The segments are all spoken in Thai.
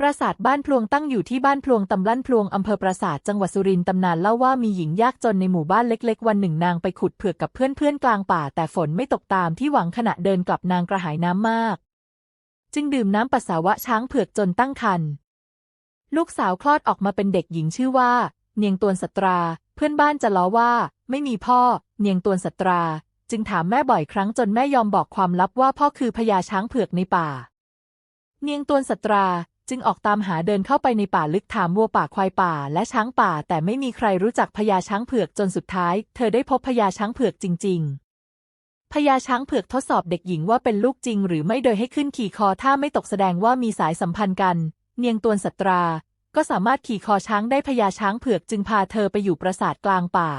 ปราสาทบ้านพลวงตั้งอยู่ที่บ้านพลวงตำลั่นพลวงอำเภอปราสาทจังหวัดสุรินทร์ตำนานเล่าว่ามีหญิงยากจนในหมู่บ้านเล็ก ๆ วันหนึ่งนางไปขุดเผือกกับเพื่อนๆกลางป่า แต่ฝนไม่ตกตามที่หวังขณะเดินกลับนางกระหายน้ำมาก จึงดื่มน้ำปัสสาวะช้างเผือกจนตั้งครรภ์ลูกสาวคลอดออกมาเป็นเด็กหญิงชื่อว่า เนียงตวนสตรา เพื่อนบ้านจะล้อว่า ไม่มีพ่อ เนียงตวนสตรา จึงถามแม่บ่อยครั้งจนแม่ยอมบอกความลับว่าพ่อคือพญาช้างเผือกในป่า เนียงตวนสตรา จึงออกตามหาเดินเข้าไปในป่าลึกถามวัวป่าควายป่าและช้างป่า แต่ไม่มีใครรู้จักพญาช้างเผือกจนสุดท้าย เธอได้พบพญาช้างเผือกจริง ๆ พญาช้างเผือกทดสอบเด็กหญิงว่าเป็นลูกจริง หรือไม่โดยให้ขึ้นขี่คอถ้าไม่ตกแสดงว่ามีสายสัมพันธ์กัน เนียงตวนสตรา ก็สามารถขี่คอช้างได้พญาช้างเผือกจึงพาเธอไปอยู่ปราสาทกลางป่า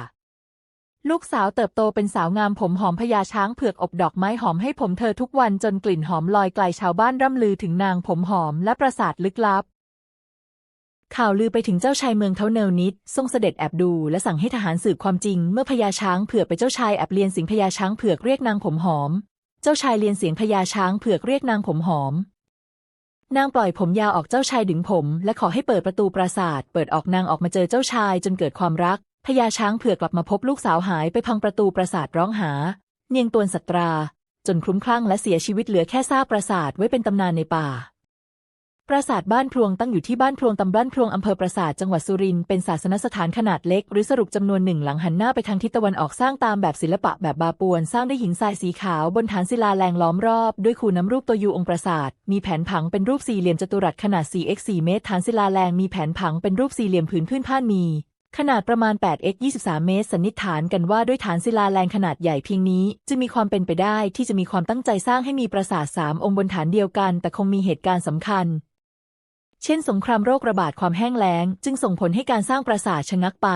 ลูกสาวเติบโตเป็นสาวงามผมหอมพญาช้างเผือกอบดอกไม้หอมให้ผมเธอทุกวันจนกลิ่นหอมลอยไกลชาวบ้านร่ำลือถึงนางผมหอมและปราสาทลึกลับ ข่าวลือไปถึงเจ้าชายเมืองเทาเนลนิดทรงเสด็จแอบดูและสั่งให้ทหารสืบความจริง เมื่อพญาช้างเผือกไปเจ้าชายแอบเลียนเสียงพญาช้างเผือกเรียกนางผมหอม เจ้าชายเลียนเสียงพญาช้างเผือกเรียกนางผมหอมนางปล่อยผมยาวออกเจ้าชายดึงผม และขอให้เปิดประตูปราสาท เปิดออกนางออกมาเจอเจ้าชายจนเกิดความรัก พญาช้างเผือกกลับมาพบลูกสาวหายไปพังประตูปราสาทร้องหา เนียงตวนสัตรา จนคลุ้มคลั่งและเสียชีวิตเหลือแค่ซากปราสาทไว้เป็นตำนานในป่า ปราสาทบ้านพลวงตั้งอยู่ที่บ้านพลวงตำบลพลวงอำเภอปราสาทจังหวัดสุรินทร์เป็นศาสนสถานขนาดเล็ก หรือสรุปจำนวนหนึ่งหลังหันหน้าไปทางทิศตะวันออกสร้างตามแบบศิลปะแบบบาปวนสร้างด้วยหินทรายสีขาวบนฐานศิลาแรงล้อมรอบด้วยคูน้ำรูปตัวยูองค์ปราสาท มีแผนผังเป็นรูปสี่เหลี่ยมจัตุรัสขนาด 4x 4 เมตรฐานศิลาแรงมีแผนผังเป็นรูปสี่เหลี่ยมผืนพื้นผ้านมี ขนาดประมาณ 8x 23 เมตร สันนิษฐานกันว่าด้วยฐานศิลาแรงขนาดใหญ่เพียงนี้ จะมีความเป็นไปได้ที่จะมีความตั้งใจสร้างให้มีปราสาทสามองค์บนฐานเดียวกัน แต่คงมีเหตุการณ์สำคัญ เช่น สงครามโรคระบาดความแห้งแล้ง จึงส่งผลให้การสร้างปราสาทชะงักไป